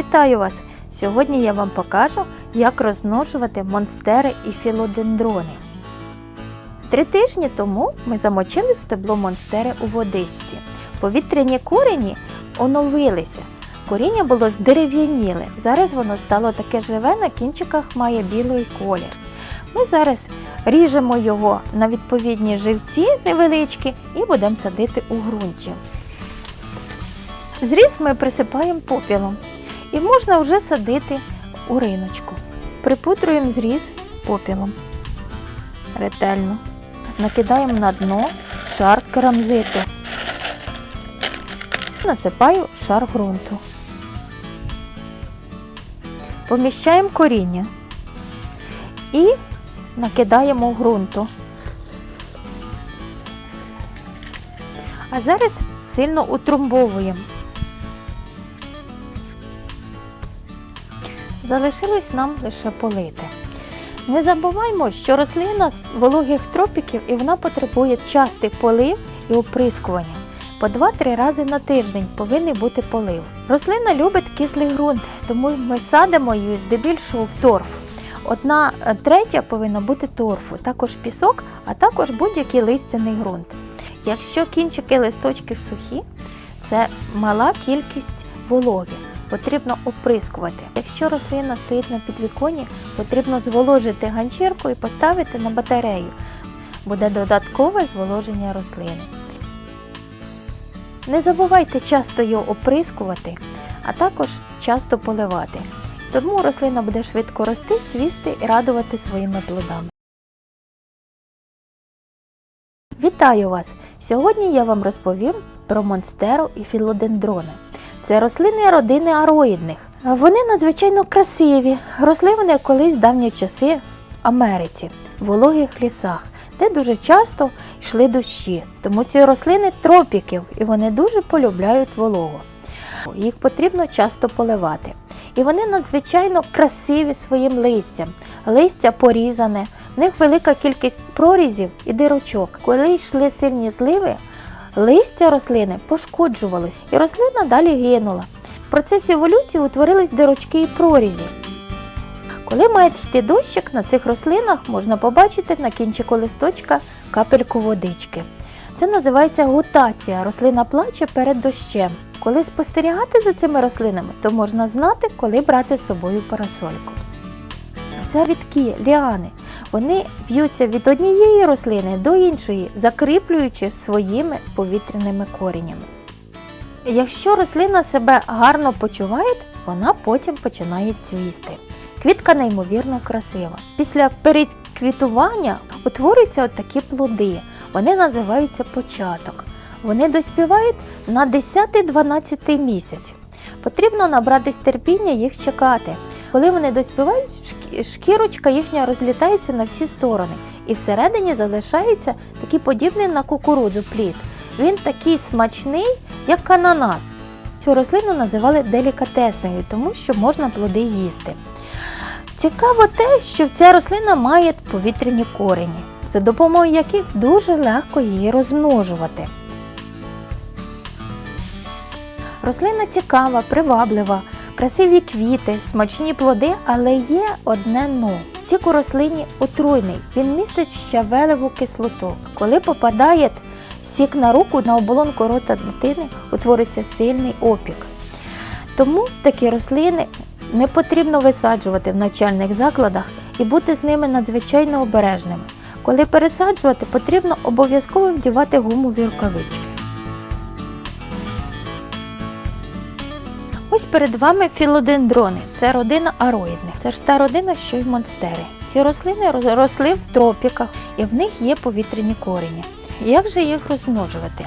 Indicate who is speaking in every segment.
Speaker 1: Вітаю вас! Сьогодні я вам покажу, як розмножувати монстери і філодендрони. Три тижні тому ми замочили стебло монстери у водичці. Повітряні корені оновилися. Коріння було здерев'яніле. Зараз воно стало таке живе, на кінчиках має білий колір. Ми зараз ріжемо його на відповідні живці невеличкі і будемо садити у ґрунті. Зріз ми присипаємо попілом і можна вже садити у риночку. Припудрюємо зріз попілом ретельно. Накидаємо на дно шар керамзиту. Насипаю шар ґрунту. Поміщаємо коріння і накидаємо ґрунту. А зараз сильно утрамбовуємо. Залишилось нам лише полити. Не забуваймо, що рослина з вологих тропіків і вона потребує частих полив і оприскування. По 2-3 рази на тиждень повинен бути полив. Рослина любить кислий ґрунт, тому ми садимо її здебільшого в торф. Одна е, третя повинна бути торфу, також пісок, а також будь-який листяний ґрунт. Якщо кінчики листочків сухі, це мала кількість вологи. Потрібно оприскувати. Якщо рослина стоїть на підвіконні, потрібно зволожити ганчірку і поставити на батарею. Буде додаткове зволоження рослини. Не забувайте часто його оприскувати, а також часто поливати. Тому рослина буде швидко рости, цвісти і радувати своїми плодами. Вітаю вас! Сьогодні я вам розповім про монстеру і філодендрони. Це рослини родини ароїдних. Вони надзвичайно красиві. Росли вони колись в давні часи в Америці, в вологих лісах, де дуже часто йшли дощі. Тому ці рослини тропіків і вони дуже полюбляють вологу. Їх потрібно часто поливати. І вони надзвичайно красиві своїм листям. Листя порізане, в них велика кількість прорізів і дирочок. Коли йшли сильні зливи, листя рослини пошкоджувалось, і рослина далі гинула. В процесі еволюції утворились дирочки і прорізі. Коли має йти дощик, на цих рослинах можна побачити на кінчику листочка капельку водички. Це називається гутація. Рослина плаче перед дощем. Коли спостерігати за цими рослинами, то можна знати, коли брати з собою парасольку. Завітки, ліани, вони в'ються від однієї рослини до іншої, закріплюючи своїми повітряними коренями. Якщо рослина себе гарно почуває, вона потім починає цвісти. Квітка неймовірно красива. Після переквітування утворюються такі плоди. Вони називаються початок. Вони доспівають на 10-12 місяць. Потрібно набратись терпіння їх чекати. Коли вони доспівають, шкі- шкірочка їхня розлітається на всі сторони, і всередині залишається такий подібний на кукурудзу плід. Він такий смачний, як ананас. Цю рослину називали делікатесною, тому що можна плоди їсти. Цікаво те, що ця рослина має повітряні корені, за допомогою яких дуже легко її розмножувати. Рослина цікава, приваблива, красиві квіти, смачні плоди, але є одне но. Цік у рослині отруйний, він містить щавелеву кислоту. Коли попадає сік на руку на оболонку рота дитини, утвориться сильний опік. Тому такі рослини не потрібно висаджувати в навчальних закладах і бути з ними надзвичайно обережними. Коли пересаджувати, потрібно обов'язково вдівати гумові рукавички. Ось перед вами філодендрони. Це родина ароїдних. Це ж та родина, що й монстери. Ці рослини росли в тропіках і в них є повітряні корені. Як же їх розмножувати?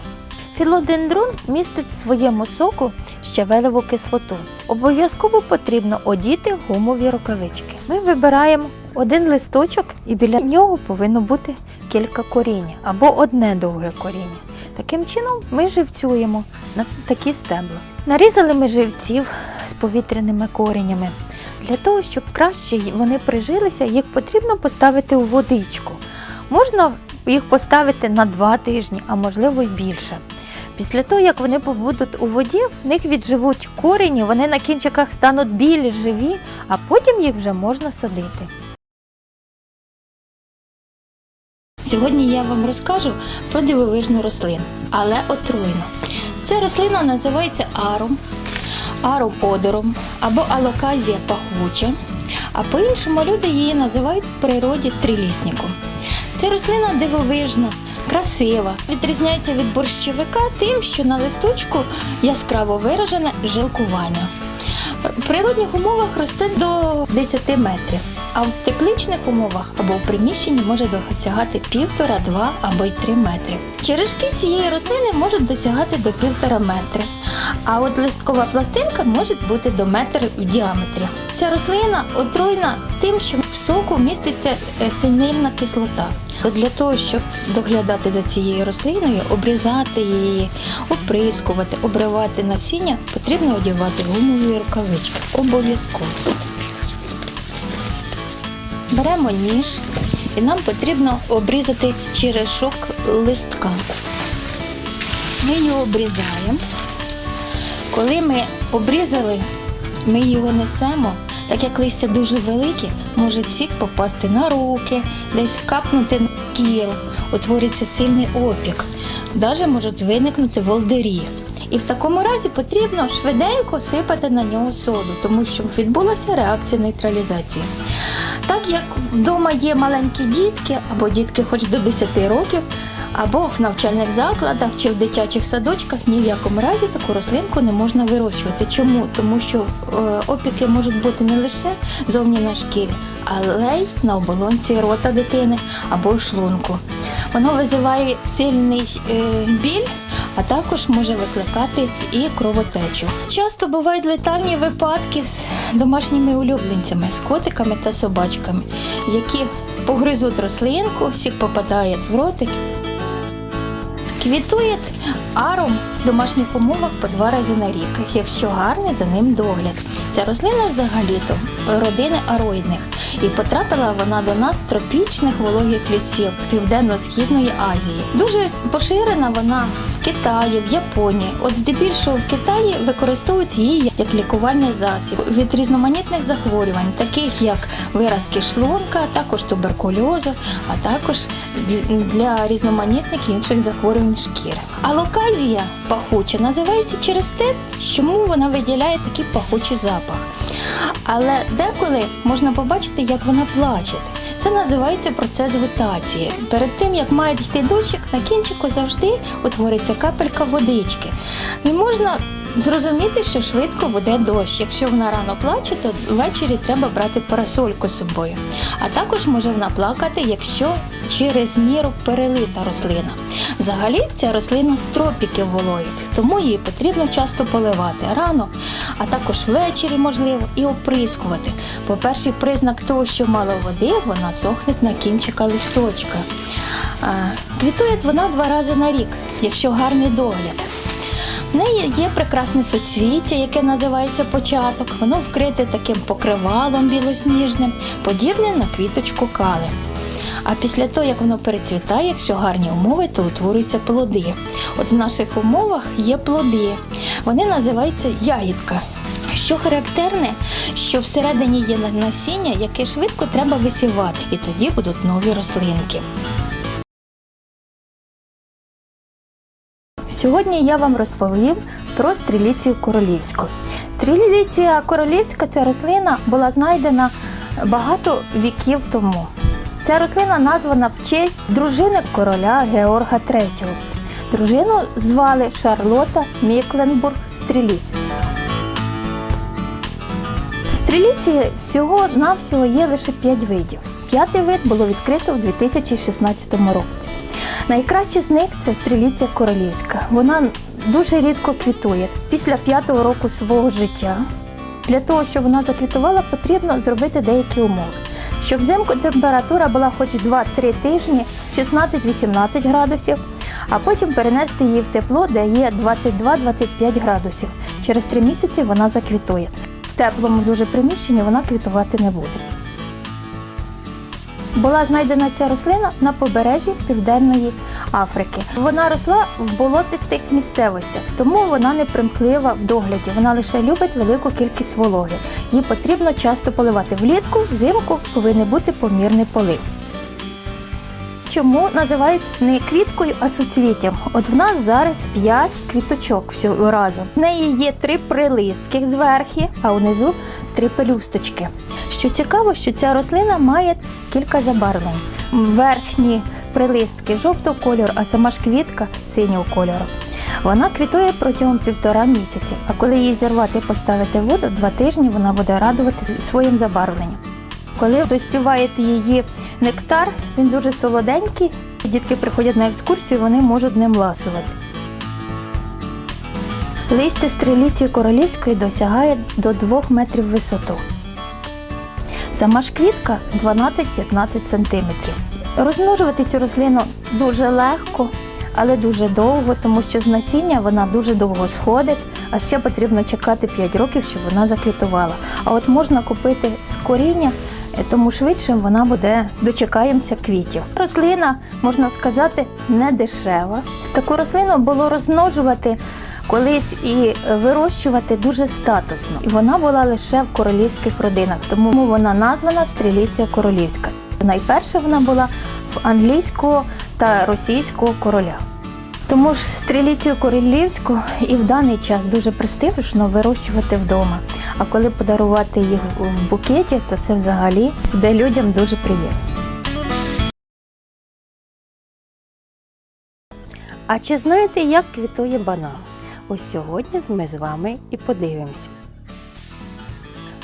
Speaker 1: Філодендрон містить в своєму соку щавелеву кислоту. Обов'язково потрібно одіти гумові рукавички. Ми вибираємо один листочок і біля нього повинно бути кілька коріння або одне довге коріння. Таким чином ми живцюємо на такі стебла. Нарізали ми живців з повітряними коренями. Для того, щоб краще вони прижилися, їх потрібно поставити у водичку. Можна їх поставити на два тижні, а можливо й більше. Після того, як вони побудуть у воді, в них відживуть корені, вони на кінчиках стануть білі, живі, а потім їх вже можна садити. Сьогодні я вам розкажу про дивовижну рослину, але отруйну. Ця рослина називається арум, арум одором або алоказія пахуча, а по-іншому люди її називають в природі трилісником. Ця рослина дивовижна, красива, відрізняється від борщовика тим, що на листочку яскраво виражене жилкування. В природних умовах росте до 10 метрів, а в тепличних умовах або в приміщенні може досягати півтора, два або й три метри. Черешки цієї рослини можуть досягати до півтора метри, а от листкова пластинка може бути до метра в діаметрі. Ця рослина отруйна тим, що в соку міститься е, синильна кислота. От Для того, щоб доглядати за цією рослиною, обрізати її, оприскувати, обривати насіння, потрібно одягати гумові рукавички. Обов'язково. Беремо ніж і нам потрібно обрізати черешок листка. Ми його обрізаємо. Коли ми обрізали, ми його несемо. Так як листя дуже велике, може сік попасти на руки, десь капнути на шкіру, утвориться сильний опік. Навіть можуть виникнути волдирі. І в такому разі потрібно швиденько сипати на нього соду, тому що відбулася реакція нейтралізації. Так як вдома є маленькі дітки або дітки хоч до 10 років, або в навчальних закладах чи в дитячих садочках ні в якому разі таку рослинку не можна вирощувати. Чому? Тому що е, опіки можуть бути не лише зовні на шкірі, але й на оболонці рота дитини або шлунку. Воно визиває сильний е, біль, а також може викликати і кровотечу. Часто бувають летальні випадки з домашніми улюбленцями, з котиками та собачками, які погризуть рослинку, всіх попадає в ротик Квітує аром домашніх умовах по два рази на рік, якщо гарний за ним догляд. Ця рослина взагалі-то родини ароїдних, і потрапила вона до нас з тропічних вологих лісів Південно-Східної Азії. Дуже поширена вона в Китаї, в Японії. От здебільшого в Китаї використовують її як лікувальний засіб від різноманітних захворювань, таких як виразки шлунка, також туберкульозу, а також для різноманітних інших захворювань шкіри. Алоказія пахуча називається через те, чому вона виділяє такий пахучий запах. Але деколи можна побачити, як вона плаче. Це називається процес гутації. Перед тим як має йти дощик, на кінчику завжди утвориться капелька водички. І можна зрозуміти, що швидко буде дощ. Якщо вона рано плаче, то ввечері треба брати парасольку з собою. А також може вона плакати, якщо через міру перелита рослина. Взагалі ця рослина з тропіків вологих, тому її потрібно часто поливати рано, а також ввечері можливо і оприскувати. По перший признак того, що мало води, вона сохне на кінчика листочка. Квітує вона два рази на рік, якщо гарний догляд. В неї є прекрасне суцвіття, яке називається початок. Воно вкрите таким покривалом білосніжним, подібне на квіточку кали. А після того, як воно перецвітає, якщо гарні умови, то утворюються плоди. От в наших умовах є плоди. Вони називаються ягідка. Що характерне, що всередині є насіння, яке швидко треба висівати, і тоді будуть нові рослинки. Сьогодні я вам розповім про стріліцію королівську. Стріліція королівська ця рослина була знайдена багато віків тому. Ця рослина названа в честь дружини короля Георга III. Дружину звали Шарлота Мікленбург Стріліць. Стріліці всього-навсього є лише 5 видів. П'ятий вид було відкрито в 2016 році. Найкраще з них це стріліця королівська. Вона дуже рідко квітує. Після п'ятого року свого життя. Для того, щоб вона заквітувала, потрібно зробити деякі умови. Щоб взимку температура була хоч 2-3 тижні, 16-18 градусів, а потім перенести її в тепло, де є 22-25 градусів. Через 3 місяці вона заквітує. В теплому дуже приміщенні вона квітувати не буде. Була знайдена ця рослина на побережжі Південної Африки. Вона росла в болотистих місцевостях, тому вона не примклива в догляді. Вона лише любить велику кількість вологи. Її потрібно часто поливати влітку, взимку повинен бути помірний полив. Чому називають не квіткою, а суцвіттям? От в нас зараз 5 квіточок всього разом. В неї є три прилистки зверху, а внизу три пелюсточки. Що цікаво, що ця рослина має кілька забарвлень. Верхні прилистки жовтого кольору, а сама ж квітка синього кольору. Вона квітує протягом півтора місяці, а коли її зірвати і поставити в воду, два тижні вона буде радувати своїм забарвленням. Коли доспіваєте її нектар, він дуже солоденький. Дітки приходять на екскурсію, вони можуть ним ласувати. Листя стріліці королівської досягає до 2 метрів висоту. Сама ж квітка 12-15 см. Розмножувати цю рослину дуже легко, але дуже довго, тому що з насіння вона дуже довго сходить, а ще потрібно чекати 5 років, щоб вона заквітувала. А от можна купити з коріння, е, тому швидше вона буде дочекаємося квітів. Рослина, можна сказати, не дешева. Таку рослину було розмножувати колись і вирощувати дуже статусно. І вона була лише в королівських родинах, тому вона названа стріліця королівська. Найперше вона була в англійського та російського короля. Тому ж стріліцю королівську і в даний час дуже престижно вирощувати вдома. А коли подарувати їх в букеті, то це взагалі буде людям дуже приємно. А чи знаєте, як квітує банан? Ось сьогодні ми з вами і подивимося.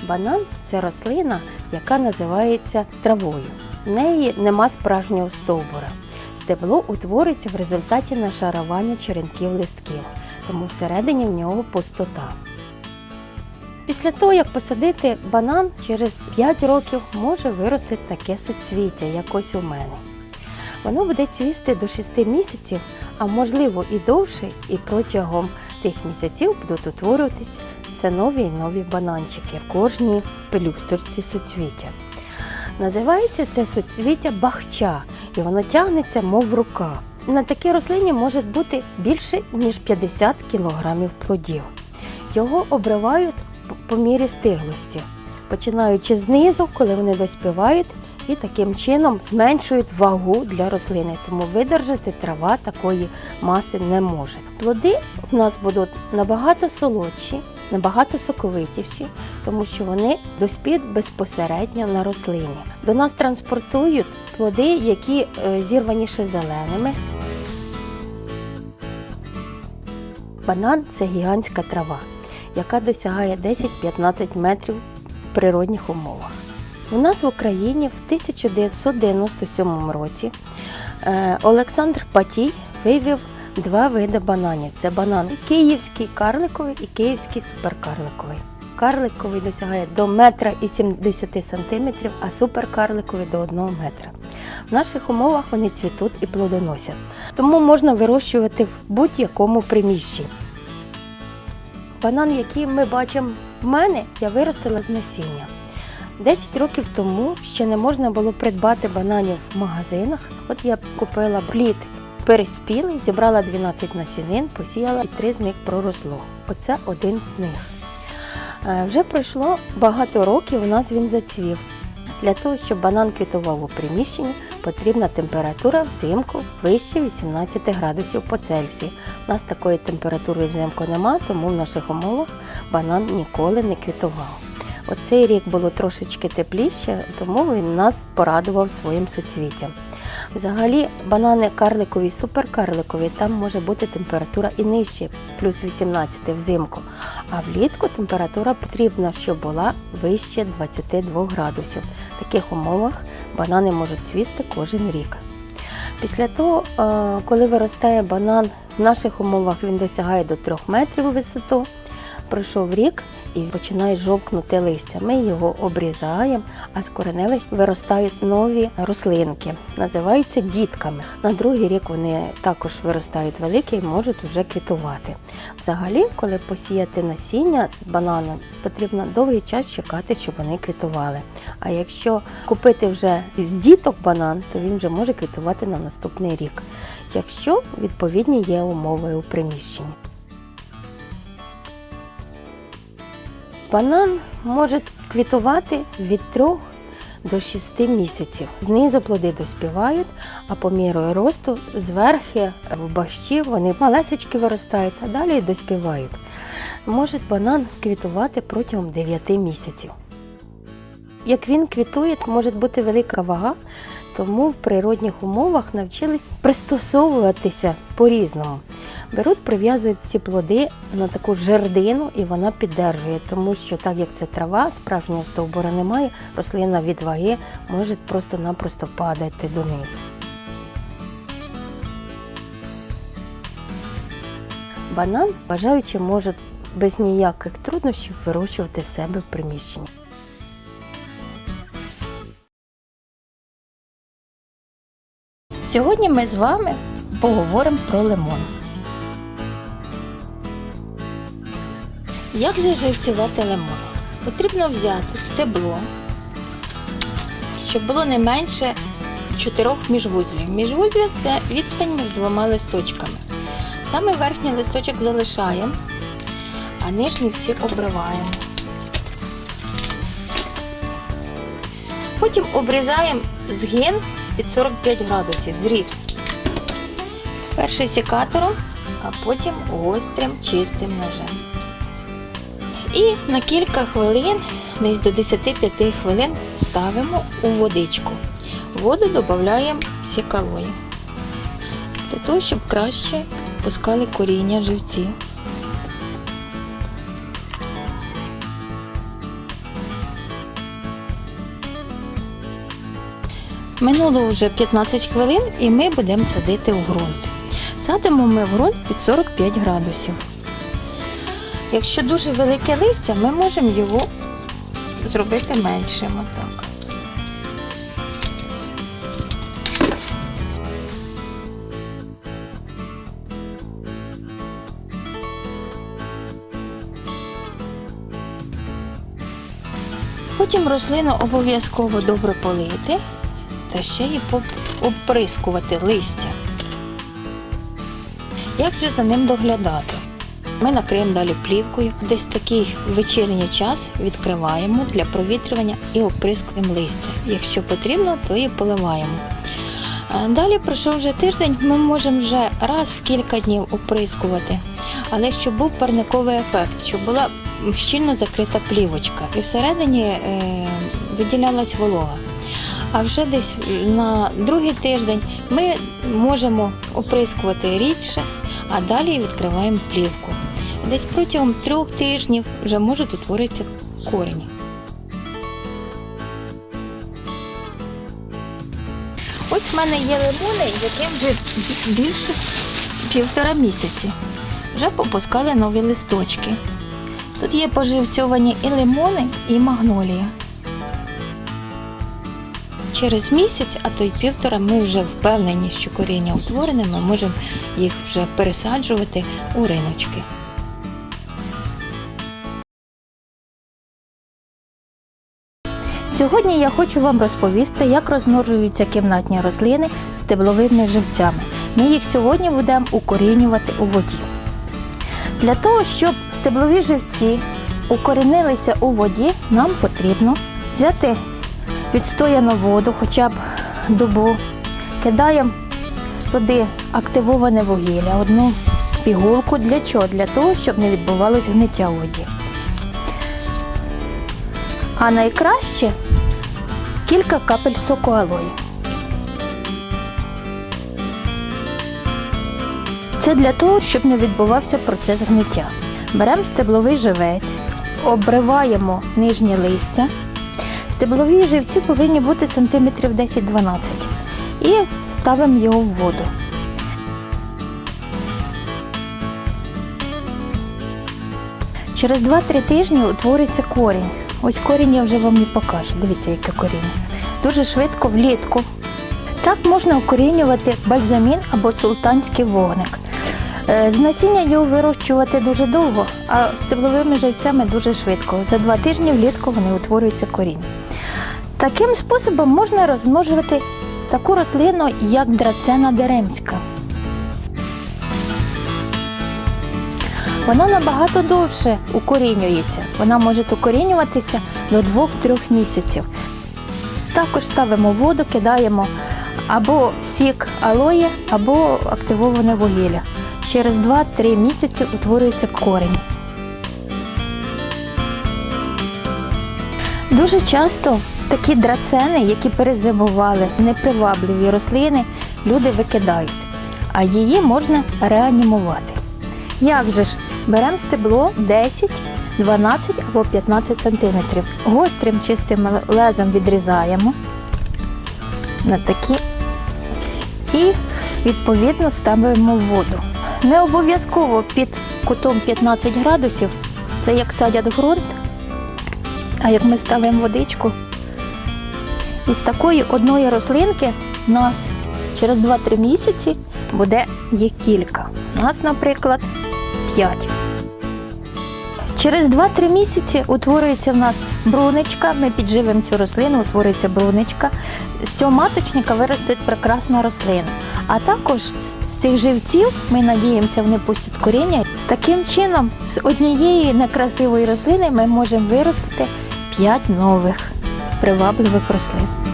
Speaker 1: Банан це рослина, яка називається травою. В неї нема справжнього стовбура. Стебло утворюється в результаті нашарування черенків листків, тому всередині в нього пустота. Після того, як посадити банан, через 5 років може вирости таке суцвіття, як ось у мене. Воно буде цвісти до 6 місяців, а можливо і довше, і протягом тих місяців будуть утворюватись все нові і нові бананчики в кожній пелюсточці суцвіття. Називається це суцвіття бахча, і воно тягнеться, мов рука. На такій рослині може бути більше, ніж 50 кг плодів. Його обривають по мірі стиглості, починаючи знизу, коли вони доспівають, і таким чином зменшують вагу для рослини, тому видержати трава такої маси не може. Плоди в нас будуть набагато солодші, набагато соковитіші, тому що вони доспіють безпосередньо на рослині. До нас транспортують плоди, які е, зірвані ще зеленими. Банан це гігантська трава, яка досягає 10-15 метрів в природних умовах. У нас в Україні в 1997 році е, Олександр Патій вивів два види бананів. Це банан київський карликовий і київський суперкарликовий. Карликовий досягає до метра і 70 сантиметрів, а суперкарликовий до 1 метра. В наших умовах вони цвітуть і плодоносять, тому можна вирощувати в будь-якому приміщенні. Банан, який ми бачимо в мене, я виростила з насіння. 10 років тому ще не можна було придбати бананів в магазинах. От я купила плід переспілий, зібрала 12 насінин, посіяла і три з них проросло. Оце один з них. Е, Вже пройшло багато років, у нас він зацвів. Для того, щоб банан квітував у приміщенні, потрібна температура взимку вище 18 градусів по Цельсію. У нас такої температури взимку нема, тому в наших умовах банан ніколи не квітував. Оцей рік було трошечки тепліше, тому він нас порадував своїм суцвіттям. Взагалі, банани карликові суперкарликові, там може бути температура і нижче, плюс 18 взимку. А влітку температура потрібна, щоб була вище 22 градусів. В таких умовах банани можуть цвісти кожен рік. Після того, е, коли виростає банан, в наших умовах він досягає до 3 метрів у висоту. Пройшов рік і починає жовкнути листя. Ми його обрізаємо, а з кореневищ виростають нові рослинки, називаються дітками. На другий рік вони також виростають великі і можуть вже квітувати. Взагалі, коли посіяти насіння з банану, потрібно довгий час чекати, щоб вони квітували. А якщо купити вже з діток банан, то він вже може квітувати на наступний рік, якщо відповідні є умови у приміщенні. Банан може квітувати від 3 до 6 місяців. Знизу плоди доспівають, а по мірою росту зверхи в бащі вони малесечки виростають, а далі доспівають. Може банан квітувати протягом 9 місяців. Як він квітує, може бути велика вага, тому в природних умовах навчились пристосовуватися по-різному. Беруть, прив'язують ці плоди на таку жердину і вона піддержує, тому що так як це трава, справжнього стовбура немає, рослина від ваги може просто-напросто падати донизу. Банан бажаючи можуть без ніяких труднощів вирощувати в себе в приміщенні. Сьогодні ми з вами поговоримо про лимон. Як же живцювати лимон? Потрібно взяти стебло, щоб було не менше чотирьох міжвузлів. Міжвузлі це відстань між двома листочками. Саме верхній листочок залишаємо, а нижні всі обриваємо. Потім обрізаємо згин під 45 градусів, зріз. Перший секатором, а потім гострим чистим ножем. І на кілька хвилин, десь до 10-5 хвилин, ставимо у водичку. Воду додаємо сікалою. Для того, щоб краще пускали коріння живці. Минуло вже 15 хвилин і ми будемо садити у ґрунт. Садимо ми в ґрунт під 45 градусів. Якщо дуже велике листя, ми можемо його зробити меншим. Отак. Потім рослину обов'язково добре полити та ще й обприскувати листя. Як же за ним доглядати? Ми накриємо далі плівкою. Десь такий вечірній час відкриваємо для провітрювання і оприскуємо листя. Якщо потрібно, то і поливаємо. Далі пройшов вже тиждень, ми можемо вже раз в кілька днів оприскувати, але щоб був парниковий ефект, щоб була щільно закрита плівочка і всередині е, виділялась волога. А вже десь на другий тиждень ми можемо оприскувати рідше, а далі відкриваємо плівку. Десь протягом трьох тижнів вже можуть утворитися корені. Ось в мене є лимони, яким вже більше півтора місяці. Вже попускали нові листочки. Тут є поживцьовані і лимони, і магнолія. Через місяць, а то й півтора, ми вже впевнені, що коріння утворене, ми можемо їх вже пересаджувати у риночки. Сьогодні я хочу вам розповісти, як розмножуються кімнатні рослини стебловими живцями. Ми їх сьогодні будемо укорінювати у воді. Для того, щоб стеблові живці укорінилися у воді, нам потрібно взяти відстояну воду, хоча б добу, кидаємо туди активоване вугілля, одну пігулку. Для чого? Для того, щоб не відбувалось гниття у воді. А найкраще кілька капель соку алої. Це для того, щоб не відбувався процес гниття. Беремо стебловий живець, обриваємо нижнє листя. Стеблові живці повинні бути сантиметрів 10-12 і ставимо його в воду. Через 2-3 тижні утвориться корінь. Ось корінь я вже вам і покажу. Дивіться, яке коріння. Дуже швидко влітку. Так можна укорінювати бальзамін або султанський вогник. Е, З насіння його вирощувати дуже довго, а стебловими живцями дуже швидко. За два тижні влітку вони утворюються корінь. Таким способом можна розмножувати таку рослину, як драцена деремська. Вона набагато довше укорінюється. Вона може укорінюватися до 2-3 місяців. Також ставимо воду, кидаємо або сік алої, або активоване вугілля. Через 2-3 місяці утворюється корінь. Дуже часто такі драцени, які перезимували, непривабливі рослини, люди викидають, а її можна реанімувати. Як же ж? Беремо стебло 10, 12 або 15 см. Гострим чистим лезом відрізаємо на такі і відповідно ставимо в воду. Не обов'язково під кутом 15 градусів, це як садять ґрунт, а як ми ставимо водичку. Із такої одної рослинки у нас через 2-3 місяці буде їх кілька. У нас, наприклад, 5. Через 2-3 місяці утворюється в нас бруничка. Ми підживимо цю рослину, утворюється бруничка. З цього маточника виросте прекрасна рослина. А також з цих живців ми надіємося, вони пустять коріння. Таким чином, з однієї некрасивої рослини ми можемо виростити 5 нових привабливих рослин.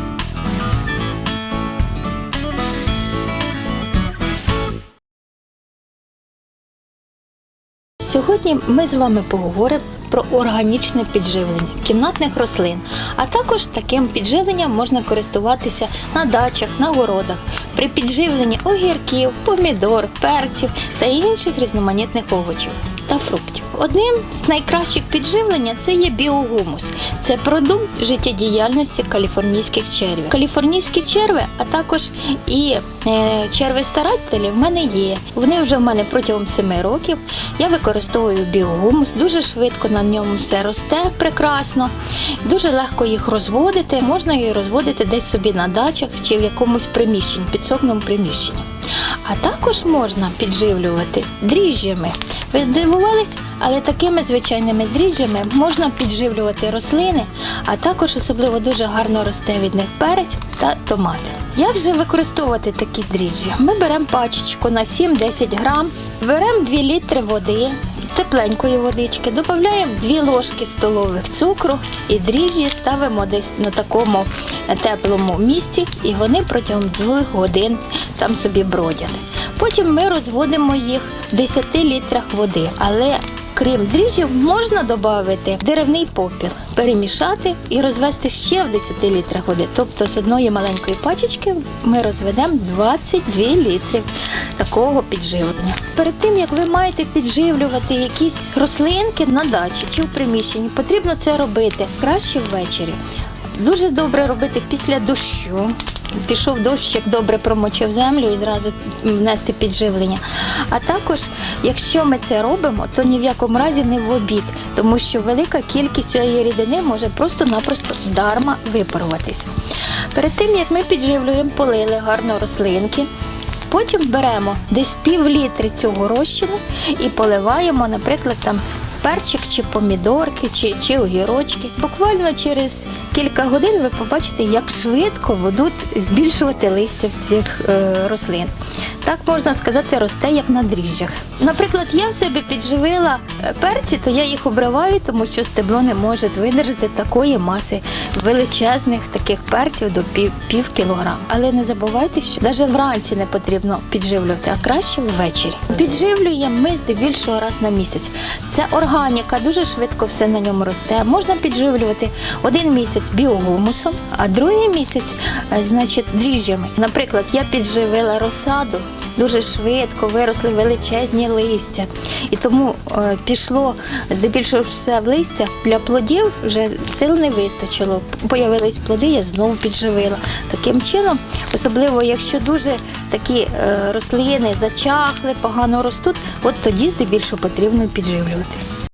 Speaker 1: Сьогодні ми з вами поговоримо про органічне підживлення кімнатних рослин, а також таким підживленням можна користуватися на дачах, на городах при підживленні огірків, помідор, перців та інших різноманітних овочів та фруктів. Одним з найкращих підживлення це є біогумус. Це продукт життєдіяльності каліфорнійських червів. Каліфорнійські черви, а також і е, черви старателі в мене є. Вони вже в мене протягом 7 років. Я використовую біогумус, дуже швидко на ньому все росте прекрасно, дуже легко їх розводити. Можна їх розводити десь собі на дачах чи в якомусь приміщенні, підсобному приміщенні. А також можна підживлювати дріжджами. Ви здивувались, але такими звичайними дріжджами можна підживлювати рослини, а також особливо дуже гарно росте від них перець та томати. Як же використовувати такі дріжджі? Ми беремо пачечку на 7-10 грам, беремо 2 літри води, тепленької водички, додаємо 2 ложки столових цукру і дріжджі ставимо десь на такому теплому місці, і вони протягом 2 годин там собі бродять. Потім ми розводимо їх в 10 літрах води, але крім дріжджів можна додати деревний попіл, перемішати і розвести ще в 10 літрах води. Тобто з одної маленької пачечки ми розведемо 22 літри такого підживлення. Перед тим як ви маєте підживлювати якісь рослинки на дачі чи в приміщенні, потрібно це робити краще ввечері. Дуже добре робити після дощу. Пішов дощ, як добре промочив землю і зразу внести підживлення. А також, якщо ми це робимо, то ні в якому разі не в обід, тому що велика кількість цієї рідини може просто-напросто дарма випаруватись. Перед тим як ми підживлюємо, полили гарно рослинки. Потім беремо десь пів літри цього розчину і поливаємо, наприклад, там перчик чи помідорки, чи, чи огірочки. Буквально через кілька годин ви побачите, як швидко будуть збільшувати листя в цих е, рослин. Так можна сказати, росте як на дріжджах. Наприклад, я в себе підживила е, перці, то я їх обриваю, тому що стебло не може видержати такої маси величезних таких перців до пів, пів кілограм. Але не забувайте, що навіть вранці не потрібно підживлювати, а краще ввечері. Підживлюємо ми здебільшого раз на місяць. Це органіка, дуже швидко все на ньому росте. Можна підживлювати один місяць біогумусом, а другий місяць, е, значить, дріжджами. Наприклад, я підживила розсаду. Дуже швидко виросли величезні листя, і тому е, пішло здебільшого все в листя. Для плодів вже сил не вистачило. Появились плоди, я знову підживила. Таким чином, особливо якщо дуже такі е, рослини зачахли, погано ростуть, от тоді здебільшого потрібно підживлювати.